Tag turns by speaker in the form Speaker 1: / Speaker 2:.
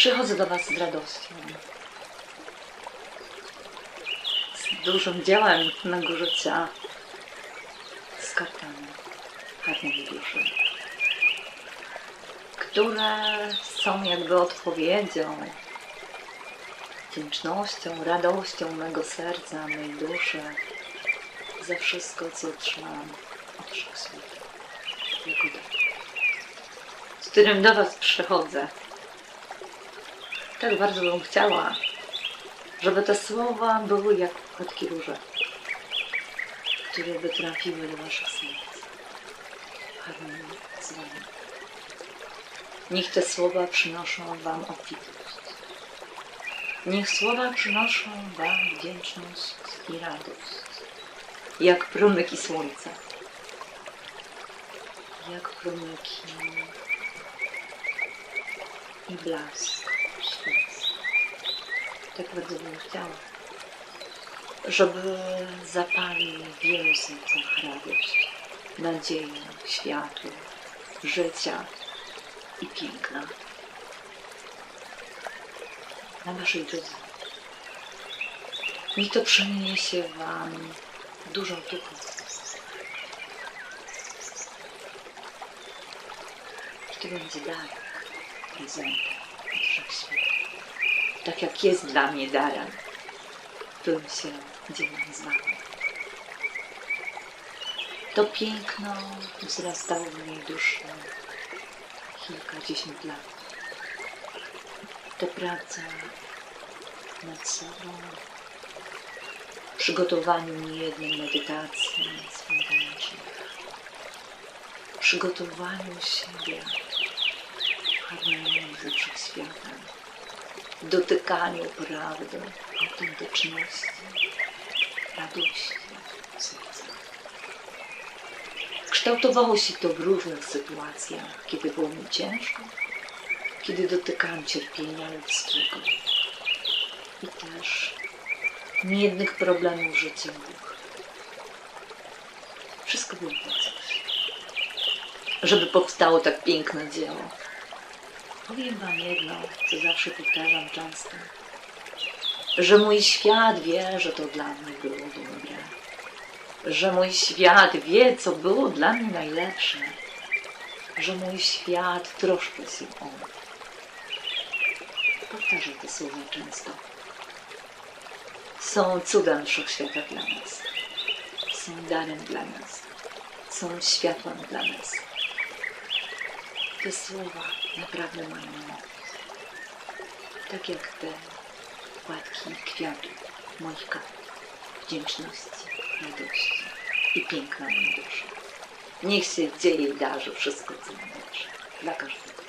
Speaker 1: Przychodzę do Was z radością. Z dużym dziełem na górze Cia. Z kartami harmonie duszy. Które są jakby odpowiedzią, wdzięcznością, radością mego serca, mej duszy za wszystko, co otrzymałam od Wszechswiata. Jako dar. Z którym do Was przychodzę. Tak bardzo bym chciała, żeby te słowa były jak płatki róże, które by trafiły do Waszych serc. Harmonii z Wami. Niech te słowa przynoszą Wam obfitość. Niech słowa przynoszą Wam wdzięczność i radość, jak promyki słońca, jak promyki i blask. Tak bardzo bym chciała, żeby zapalił wielu sercach radość, nadzieję, światło, życia i piękna na waszej drodze. Niech to przyniesie wam duchu. I to będzie dar, prezentem od Wszechświata. Tak jak jest dla mnie darem, bym się dzielił z wami. To piękno wzrastało w mojej duszy kilkadziesiąt lat. To praca nad sobą, przygotowaniu niejednej medytacji spontanicznych, przygotowaniu siebie harmonii ze wszechświatem, dotykaniu prawdy, autentyczności, radości serca. Kształtowało się to w różnych sytuacjach, kiedy było mi ciężko, kiedy dotykałam cierpienia ludzkiego i też niejednych problemów życiowych. Wszystko było po coś, żeby powstało tak piękne dzieło. Powiem Wam jedno, co zawsze powtarzam często, że mój świat wie, że to dla mnie było dobre, że mój świat wie, co było dla mnie najlepsze, że mój świat troszczy się o mnie. Powtarzam te słowa często. Są cudem wszechświata dla nas. Są darem dla nas. Są światłem dla nas. Te słowa naprawdę mają moc. Tak jak te płatki kwiatów moich kart. Wdzięczności, radości i piękna mojej duszy. Niech się dzieje i darzy wszystko, co najlepsze. Dla każdego.